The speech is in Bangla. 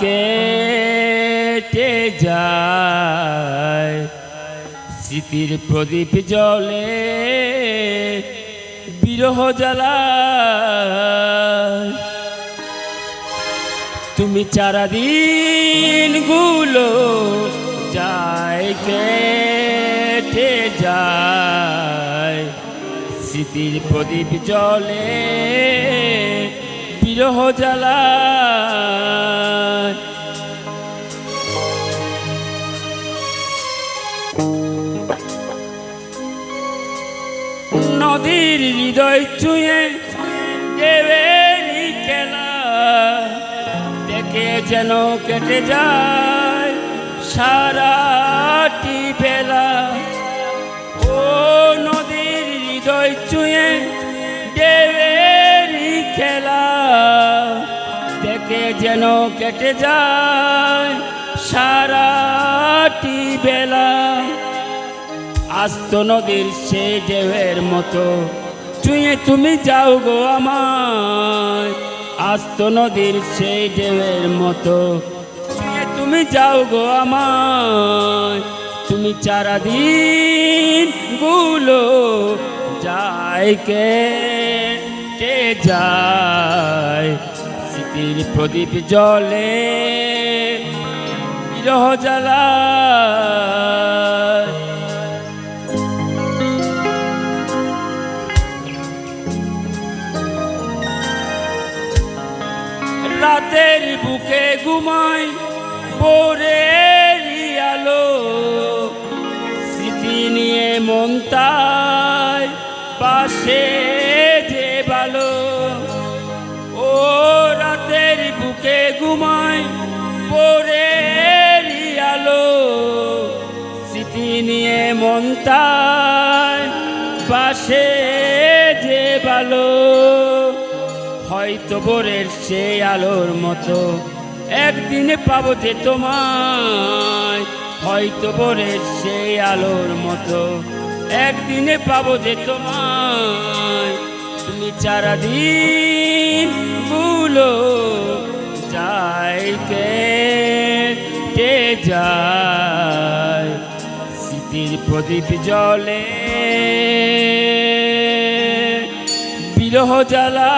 কেটে যায়? স্মৃতির প্রদীপ জলে বিরহ জ্বালা তুমি চারা দিনগুলো যায় কেটে যায়? স্মৃতির প্রদীপ জলে বিরহ জ্বালা নদীর হৃদয় চুয়ে দেবেরই খেলা। দেখে যেন কেটে যায় সারাটি বেলা। ও নদীর হৃদয় চুয়ে দেখে যেন কেটে যায় সারাটি বেলা আস্ত নদীর সে ঢেউয়ের মতো, চুয়ে তুমি যাও গো আমার আস্ত নদীর সে ঢেউয়ের মতো, চুয়ে তুমি যাও গো আমার তুমি চারা দিনগুলো যায় কে? কে যায়। স্মৃতির প্রদীপ জলে বিরহ রাতের বুকে ঘুমাই ভোরের আলো। স্মৃতি নিয়ে মন তাই পাশে ঘুমাই ভোরের আলো, স্মৃতি নিয়ে মন তাই পাশে যে ভালো হয়তো ভোরের সেই আলোর মতো একদিনে পাবো যে তোমায়। হয়তো ভোরের সেই আলোর মতো একদিনে পাবো যে তোমায়। তুমি চারা দিন যায় কে যায়? স্মৃতির প্রদীপ জলে বিরহ জ্বালা